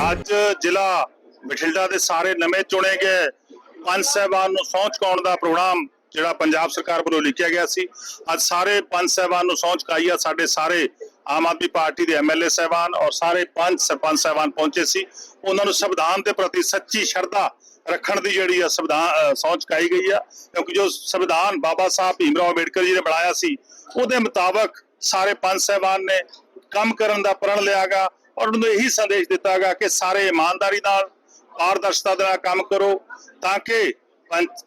ਅੱਜ ਜ਼ਿਲ੍ਹਾ ਬਠਿੰਡਾ ਦੇ ਸਾਰੇ ਨਵੇਂ ਚੁਣੇ ਗਏ ਪੰਜ ਸਾਹਿਬਾਨ ਨੂੰ ਸਹੁੰ ਚੁਕਾਉਣ ਦਾ ਪ੍ਰੋਗਰਾਮ ਜਿਹੜਾ ਪੰਜਾਬ ਸਰਕਾਰ ਵੱਲੋਂ ਲਿਖਿਆ ਗਿਆ ਸੀ। ਅੱਜ ਸਾਰੇ ਪੰਜ ਸਾਹਿਬਾਨ ਨੂੰ ਸਹੁੰ ਚੁਕਾਈ ਆ। ਸਾਡੇ ਸਾਰੇ ਆਮ ਆਦਮੀ ਪਾਰਟੀ ਦੇ ਐਮਐਲਏ ਸਾਹਿਬਾਨ ਔਰ ਸਾਰੇ ਪੰਜ ਸਰਪੰਚ ਸਾਹਿਬਾਨ ਪਹੁੰਚੇ ਸੀ। ਉਹਨਾਂ ਨੂੰ ਸੰਵਿਧਾਨ ਦੇ ਪ੍ਰਤੀ ਸੱਚੀ ਸ਼ਰਧਾ ਰੱਖਣ ਦੀ ਜਿਹੜੀ ਆ ਸੰਵਿਧਾਨ ਅ, ਸਹੁੰ ਚੁਕਾਈ ਗਈ ਆ। ਕਿਉਂਕਿ ਜੋ ਸੰਵਿਧਾਨ ਬਾਬਾ ਸਾਹਿਬ ਭੀਮਰਾਓ ਅੰਬੇਡਕਰ ਜੀ ਨੇ ਬਣਾਇਆ ਸੀ ਉਹਦੇ ਮੁਤਾਬਕ ਸਾਰੇ ਪੰਜ ਸਾਹਿਬਾਨ ਨੇ ਕੰਮ ਕਰਨ ਦਾ ਪ੍ਰਣ ਲਿਆਗਾ ਔਰ ਉਹਨਾਂ ਨੂੰ ਇਹੀ ਸੰਦੇਸ਼ ਦਿੱਤਾ ਦਿੱਤਾਗਾ ਕਿ ਸਾਰੇ ਇਮਾਨਦਾਰੀ ਨਾਲ, ਪਾਰਦਰਸ਼ਤਾ ਦੇ ਨਾਲ ਕੰਮ ਕਰੋ ਤਾਂ ਕਿ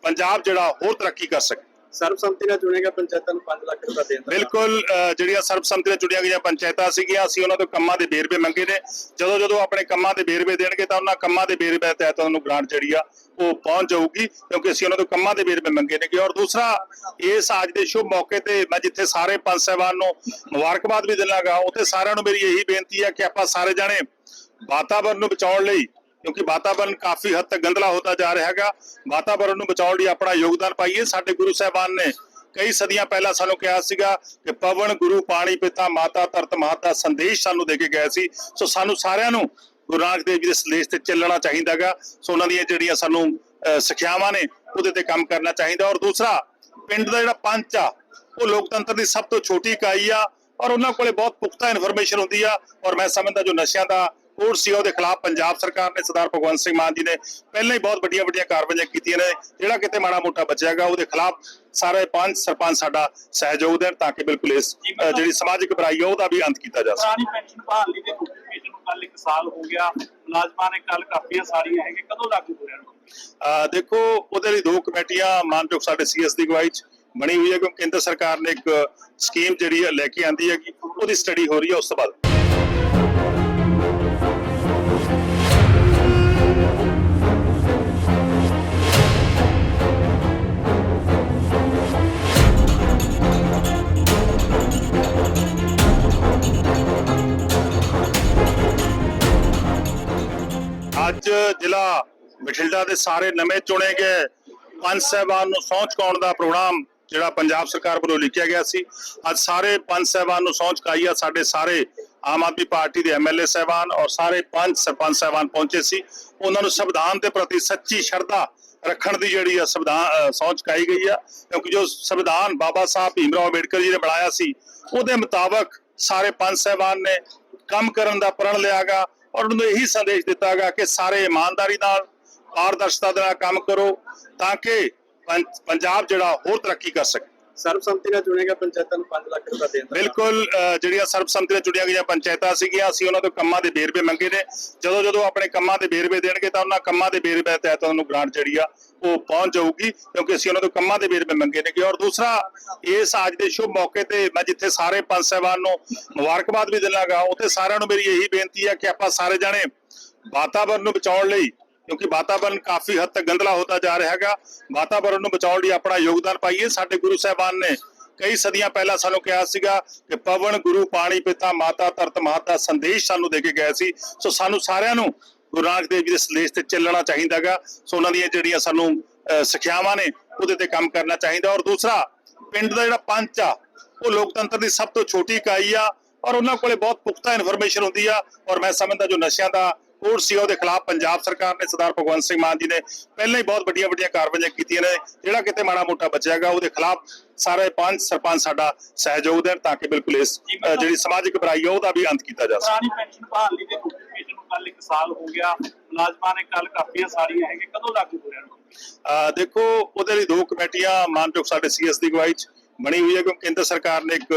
ਪੰਜਾਬ ਜਿਹੜਾ ਹੋਰ ਤਰੱਕੀ ਕਰ ਸਕੇ। ਸਰਬਸੰਮਤੀ ਨਾਲ ਚੁਣੇਗਾ ਪੰਚਾਇਤਾਂ ਨੂੰ 5 ਲੱਖ ਰੁਪਏ ਦੇਣ ਦਾ ਬਿਲਕੁਲ ਜਿਹੜੀਆਂ ਸਰਬਸੰਮਤੀ ਨਾਲ ਚੁਣੀਆਂ ਗਈਆਂ ਪੰਚਾਇਤਾਂ ਸੀਗੀਆਂ, ਅਸੀਂ ਉਹਨਾਂ ਤੋਂ ਕੰਮਾਂ ਦੇ ਵੇਰਵੇ ਮੰਗੇ ਨੇ। ਜਦੋਂ ਜਦੋਂ ਆਪਣੇ ਕੰਮਾਂ ਦੇ ਵੇਰਵੇ ਦੇਣਗੇ ਤਾਂ ਉਹਨਾਂ ਕੰਮਾਂ ਦੇ ਵੇਰਵੇ ਤਹਿਤ ਉਹਨਾਂ ਗ੍ਰਾਂਟ ਜਿਹੜੀ ਆ, ਉਹ ਪਹੁੰਚ ਜਾਊਗੀ, ਕਿਉਂਕਿ ਅਸੀਂ ਉਹਨਾਂ ਤੋਂ ਕੰਮਾਂ ਦੇ ਵੇਰਵੇ ਮੰਗੇ ਨੇਗੇ। ਔਰ ਦੂਸਰਾ, ਇਸ ਅੱਜ ਦੇ ਸ਼ੁਭ ਮੌਕੇ ਤੇ ਮੈਂ ਜਿੱਥੇ ਸਾਰੇ ਪੰਜ ਸਾਹਿਬਾਨ ਨੂੰ ਮੁਬਾਰਕਬਾਦ ਵੀ ਦਿੰਨਾਗਾ ਉੱਥੇ ਸਾਰਿਆਂ ਨੂੰ ਮੇਰੀ ਇਹੀ ਬੇਨਤੀ ਹੈ ਕਿ ਆਪਾਂ ਸਾਰੇ ਜਾਣੇ ਵਾਤਾਵਰਣ ਨੂੰ ਬਚਾਉਣ ਲਈ ਕਿਉਂਕਿ ਵਾਤਾਵਰਣ ਕਾਫੀ ਹੱਦ ਤੱਕ ਗੰਦਲਾ ਹੁੰਦਾ ਜਾ ਰਿਹਾ ਹੈਗਾ। ਵਾਤਾਵਰਣ ਨੂੰ ਬਚਾਉਣ ਲਈ ਆਪਣਾ ਯੋਗਦਾਨ ਪਾਈਏ। ਸਾਡੇ ਗੁਰੂ ਸਾਹਿਬਾਨ ਨੇ ਕਈ ਸਦੀਆਂ ਪਹਿਲਾਂ ਸਾਨੂੰ ਕਿਹਾ ਸੀਗਾ ਕਿ ਪਵਨ, ਗੁਰੂ, ਪਾਣੀ, ਪਿਤਾ, ਮਾਤਾ, ਧਰਤ ਮਾਤਾ ਸੰਦੇਸ਼ ਸਾਨੂੰ ਦੇ ਕੇ ਗਏ ਸੀ। ਸੋ ਸਾਨੂੰ ਸਾਰਿਆਂ ਨੂੰ ਗੁਰੂ ਨਾਨਕ ਦੇਵ ਜੀ ਦੇ ਸੰਦੇਸ਼ ਤੇ ਚੱਲਣਾ ਚਾਹੀਦਾਗਾ ਸੋ ਉਹਨਾਂ ਦੀਆਂ ਜਿਹੜੀਆਂ ਸਾਨੂੰ ਸਿੱਖਿਆਵਾਂ ਨੇ, ਉਹਦੇ ਤੇ ਕੰਮ ਕਰਨਾ ਚਾਹੀਦਾ। ਔਰ ਦੂਸਰਾ, ਪਿੰਡ ਦਾ ਜਿਹੜਾ ਪੰਚ ਆ, ਉਹ ਲੋਕਤੰਤਰ ਦੀ ਸਭ ਤੋਂ ਛੋਟੀ ਇਕਾਈ ਆ। ਔਰ ਉਹਨਾਂ ਕੋਲੇ ਬਹੁਤ ਪੁਖਤਾ ਇਨਫੋਰਮੇਸ਼ਨ ਹੁੰਦੀ ਆ। ਔਰ ਮੈਂ ਸਮਝਦਾ ਜੋ ਨਸ਼ਿਆਂ ਦਾ ਕੋਰਟ ਸੀ ਉਹਦੇ ਖਿਲਾਫ ਪੰਜਾਬ ਸਰਕਾਰ ਨੇ ਸਰਦਾਰ ਭਗਵੰਤ ਸਿੰਘ ਮਾਨ ਜੀ ਨੇ ਪਹਿਲਾਂ ਹੀ ਬਹੁਤ ਵੱਡੀਆਂ ਵੱਡੀਆਂ ਕਾਰਵਾਈਆਂ ਕੀਤੀਆਂ ਨੇ ਜਿਹੜਾ ਕਿਤੇ ਮਾੜਾ ਮੋਟਾ ਬਚਿਆਗਾ ਉਹਦੇ ਖਿਲਾਫ ਸਾਰੇ ਪੰਜ ਸਰਪੰਚ ਸਾਡਾ ਸਹਿਯੋਗ ਦੇਣ ਤਾਂ ਕਿ ਬਿਲਕੁਲ ਇਸ ਜਿਹੜੀ ਸਮਾਜਿਕ ਬੁਰਾਈ ਉਹਦਾ ਵੀ ਅੰਤ ਕੀਤਾ ਜਾ ਸਕੇ। ਪੁਰਾਣੀ ਪੈਨਸ਼ਨ ਬਹਾਲੀ ਦੇ ਨੋਟੀਫਿਕੇਸ਼ਨ ਨੂੰ ਕੱਲ ਇੱਕ ਸਾਲ ਹੋ ਗਿਆ ਮੁਲਾਜ਼ਮਾਂ ਨੇ ਕੱਲ ਕਾਪੀਆਂ ਸਾਰੀਆਂ ਹੈਗੇ ਕਦੋਂ ਲਾਗੂ ਹੋ ਰਿਹਾ? ਦੇਖੋ ਉਹਦੇ ਲਈ ਦੋ ਕਮੇਟੀਆਂ ਮਾਨਯੋਗ ਸਾਡੇ ਸੀਐਸ ਦੀ ਅਗਵਾਈ 'ਚ ਬਣੀ ਹੋਈ ਹੈ ਕਿਉਂਕਿ ਕੇਂਦਰ ਸਰਕਾਰ ਨੇ ਇੱਕ ਸਕੀਮ ਜਿਹੜੀ ਹੈ ਲੈ ਕੇ ਆਂਦੀ ਹੈਗੀ ਉਹਦੀ ਸਟੱਡੀ ਹੋ ਰਹੀ ਹੈ ਉਸ ਤੋਂ ਬਾਅਦ। ਅੱਜ ਜ਼ਿਲ੍ਹਾ ਬਠਿੰਡਾ ਦੇ ਸਾਰੇ ਨਵੇਂ ਚੁਣੇ ਗਏ ਪੰਜ ਸਾਹਿਬਾਨ ਨੂੰ ਸਹੁੰ ਚੁਕਾਉਣ ਦਾ ਪ੍ਰੋਗਰਾਮ ਜਿਹੜਾ ਪੰਜਾਬ ਸਰਕਾਰ ਵੱਲੋਂ ਲਿਖਿਆ ਗਿਆ ਸੀ। ਅੱਜ ਸਾਰੇ ਪੰਜ ਸਾਹਿਬਾਨ ਨੂੰ ਸਹੁੰ ਚੁਕਾਈ ਆ। ਸਾਡੇ ਸਾਰੇ ਆਮ ਆਦਮੀ ਪਾਰਟੀ ਦੇ ਐਮਐਲਏ ਸਾਹਿਬਾਨ ਔਰ ਸਾਰੇ ਪੰਜ ਸਰਪੰਚ ਸਾਹਿਬਾਨ ਪਹੁੰਚੇ ਸੀ। ਉਹਨਾਂ ਨੂੰ ਸੰਵਿਧਾਨ ਦੇ ਪ੍ਰਤੀ ਸੱਚੀ ਸ਼ਰਧਾ ਰੱਖਣ ਦੀ ਜਿਹੜੀ ਆ ਸੰਵਿਧਾਨ ਅ, ਸਹੁੰ ਚੁਕਾਈ ਗਈ ਆ। ਕਿਉਂਕਿ ਜੋ ਸੰਵਿਧਾਨ ਬਾਬਾ ਸਾਹਿਬ ਭੀਮਰਾਓ ਅੰਬੇਡਕਰ ਜੀ ਨੇ ਬਣਾਇਆ ਸੀ ਉਹਦੇ ਮੁਤਾਬਕ ਸਾਰੇ ਪੰਜ ਸਾਹਿਬਾਨ ਨੇ ਕੰਮ ਕਰਨ ਦਾ ਪ੍ਰਣ ਲਿਆਗਾ ਔਰ ਉਹਨਾਂ ਨੂੰ ਇਹੀ ਸੰਦੇਸ਼ ਦਿੱਤਾ ਦਿੱਤਾਗਾ ਕਿ ਸਾਰੇ ਇਮਾਨਦਾਰੀ ਨਾਲ, ਪਾਰਦਰਸ਼ਤਾ ਦੇ ਨਾਲ ਕੰਮ ਕਰੋ ਤਾਂ ਕਿ ਪੰਜਾਬ ਜਿਹੜਾ ਹੋਰ ਤਰੱਕੀ ਕਰ ਸਕੇ। ਸਰਬਸੰਮਤੀ ਨਾਲ ਚੁਣੇਗਾ ਪੰਚਾਇਤਾਂ ਨੂੰ 5 ਲੱਖ ਰੁਪਏ ਦੇਣ ਦਾ ਬਿਲਕੁਲ ਅ, ਜਿਹੜੀਆਂ ਸਰਬਸੰਮਤੀ ਨਾਲ ਚੁਣੀਆਂ ਗਈਆਂ ਪੰਚਾਇਤਾਂ ਸੀਗੀਆਂ ਅਸੀਂ ਉਹਨਾਂ ਤੋਂ ਕੰਮਾਂ ਦੇ ਵੇਰਵੇ ਮੰਗੇ ਨੇ। ਜਦੋਂ ਜਦੋਂ ਆਪਣੇ ਕੰਮਾਂ ਦੇ ਵੇਰਵੇ ਦੇਣਗੇ ਤਾਂ ਉਹਨਾਂ ਕੰਮਾਂ ਦੇ ਵੇਰਵੇ ਤਹਿਤ ਉਹਨਾਂ ਨੂੰ ਗ੍ਰਾਂਟ ਜਿਹੜੀ ਆ ਉਹ ਪਹੁੰਚ ਜਾਊਗੀ ਕਿਉਂਕਿ ਅਸੀਂ ਉਹਨਾਂ ਤੋਂ ਕੰਮਾਂ ਦੇ ਵੇਰਵੇ ਮੰਗੇ ਨੇਗੇ। ਔਰ ਦੂਸਰਾ ਇਸ ਅੱਜ ਦੇ ਸ਼ੁਭ ਮੌਕੇ ਤੇ ਮੈਂ ਜਿੱਥੇ ਸਾਰੇ ਪੰਜ ਸਾਹਿਬਾਨ ਨੂੰ ਮੁਬਾਰਕਬਾਦ ਵੀ ਦਿੰਨਾਗਾ ਉੱਥੇ ਸਾਰਿਆਂ ਨੂੰ ਮੇਰੀ ਇਹੀ ਬੇਨਤੀ ਹੈ ਕਿ ਆਪਾਂ ਸਾਰੇ ਜਾਣੇ ਵਾਤਾਵਰਨ ਨੂੰ ਬਚਾਉਣ ਲਈ ਕਿਉਂਕਿ ਵਾਤਾਵਰਣ ਕਾਫੀ ਹੱਦ ਤੱਕ ਗੰਦਲਾ ਹੁੰਦਾ ਜਾ ਰਿਹਾ ਹੈਗਾ। ਵਾਤਾਵਰਣ ਨੂੰ ਬਚਾਉਣ ਲਈ ਆਪਣਾ ਯੋਗਦਾਨ ਪਾਈਏ। ਸਾਡੇ ਗੁਰੂ ਸਾਹਿਬਾਨ ਨੇ ਕਈ ਸਦੀਆਂ ਪਹਿਲਾਂ ਸਾਨੂੰ ਕਿਹਾ ਸੀਗਾ ਕਿ ਪਵਨ, ਗੁਰੂ, ਪਾਣੀ, ਪਿਤਾ, ਮਾਤਾ, ਧਰਤ ਮਾਤਾ ਸੰਦੇਸ਼ ਸਾਨੂੰ ਦੇ ਕੇ ਗਏ ਸੀ। ਸੋ ਸਾਨੂੰ ਸਾਰਿਆਂ ਨੂੰ ਗੁਰੂ ਨਾਨਕ ਦੇਵ ਜੀ ਦੇ ਸੰਦੇਸ਼ ਤੇ ਚੱਲਣਾ ਚਾਹੀਦਾਗਾ ਸੋ ਉਹਨਾਂ ਦੀਆਂ ਜਿਹੜੀਆਂ ਸਾਨੂੰ ਸਿੱਖਿਆਵਾਂ ਨੇ, ਉਹਦੇ ਤੇ ਕੰਮ ਕਰਨਾ ਚਾਹੀਦਾ। ਔਰ ਦੂਸਰਾ, ਪਿੰਡ ਦਾ ਜਿਹੜਾ ਪੰਚ ਆ, ਉਹ ਲੋਕਤੰਤਰ ਦੀ ਸਭ ਤੋਂ ਛੋਟੀ ਇਕਾਈ ਆ। ਔਰ ਉਹਨਾਂ ਕੋਲੇ ਬਹੁਤ ਪੁਖਤਾ ਇਨਫੋਰਮੇਸ਼ਨ ਹੁੰਦੀ ਆ। ਔਰ ਮੈਂ ਸਮਝਦਾ ਜੋ ਨਸ਼ਿਆਂ ਦਾ ਕੋਰਟ ਸੀ ਉਹਦੇ ਖਿਲਾਫ ਪੰਜਾਬ ਸਰਕਾਰ ਨੇ ਸਰਦਾਰ ਭਗਵੰਤ ਸਿੰਘ ਮਾਨ ਜੀ ਨੇ ਪਹਿਲਾਂ ਹੀ ਬਹੁਤ ਵੱਡੀਆਂ ਵੱਡੀਆਂ ਕਾਰਵਾਈਆਂ ਕੀਤੀਆਂ ਨੇ ਜਿਹੜਾ ਕਿਤੇ ਮਾੜਾ ਮੋਟਾ ਬਚਿਆਗਾ ਉਹਦੇ ਖਿਲਾਫ ਸਾਰੇ ਪੰਜ ਸਰਪੰਚ ਸਾਡਾ ਸਹਿਯੋਗ ਦੇਣ ਤਾਂ ਕਿ ਬਿਲਕੁਲ ਇਸ ਜਿਹੜੀ ਸਮਾਜਿਕ ਬੁਰਾਈ ਆ ਉਹਦਾ ਵੀ ਅੰਤ ਕੀਤਾ ਜਾ ਸਕੇ। ਪੁਰਾਣੀ ਪੈਨਸ਼ਨ ਬਹਾਲੀ ਦੇ ਨੋਟੀਫਿਕੇਸ਼ਨ ਨੂੰ ਕੱਲ ਇੱਕ ਸਾਲ ਹੋ ਗਿਆ ਮੁਲਾਜ਼ਮਾਂ ਨੇ ਕੱਲ ਕਾਪੀਆਂ ਸਾਰੀਆਂ ਹੈਗੇ ਕਦੋਂ ਲਾਗੂ ਹੋ ਰਿਹਾ ਦੇਖੋ ਉਹਦੇ ਲਈ ਦੋ ਕਮੇਟੀਆਂ ਮਾਨਯੋਗ ਸਾਡੇ ਸੀਐਸ ਦੀ ਅਗਵਾਈ 'ਚ ਬਣੀ ਹੋਈ ਹੈ ਕਿਉਂਕਿ ਕੇਂਦਰ ਸਰਕਾਰ ਨੇ ਇੱਕ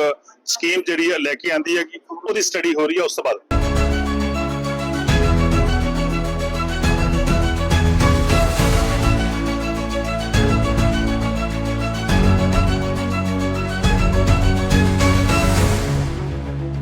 ਸਕੀਮ ਜਿਹੜੀ ਹੈ ਲੈ ਕੇ ਆਂਦੀ ਹੈਗੀ ਉਹਦੀ ਸਟੱਡੀ ਹੋ ਰਹੀ ਹੈ ਉਸ ਤੋਂ ਬਾਅਦ।